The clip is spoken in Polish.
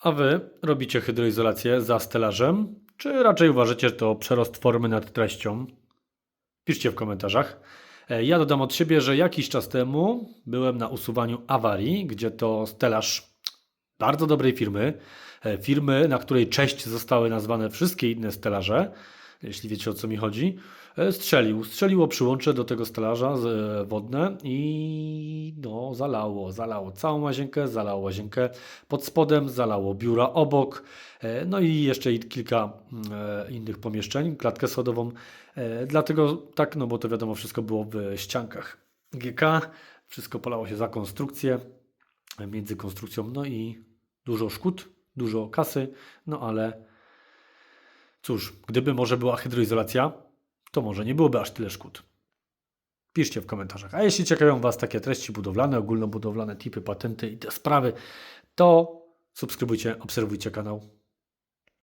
A wy robicie hydroizolację za stelażem, czy raczej uważacie, że to przerost formy nad treścią? Piszcie w komentarzach. E, Ja dodam od siebie, że jakiś czas temu byłem na usuwaniu awarii, gdzie to stelaż bardzo dobrej firmy, e, firmy, na której cześć zostały nazwane wszystkie inne stelaże, jeśli wiecie o co mi chodzi, e, strzelił. Strzeliło przyłącze do tego stelaża e, wodne i no zalało, zalało całą łazienkę, zalało łazienkę pod spodem, zalało biura obok, e, no i jeszcze kilka mm, innych pomieszczeń, klatkę schodową. Dlatego tak, no bo to wiadomo, wszystko było w ściankach GK, wszystko polało się za konstrukcję, między konstrukcją, no i dużo szkód, dużo kasy, no ale cóż, gdyby może była hydroizolacja, to może nie byłoby aż tyle szkód. Piszcie w komentarzach. A jeśli ciekawią Was takie treści budowlane, ogólnobudowlane, tipy, patenty i te sprawy, to subskrybujcie, obserwujcie kanał.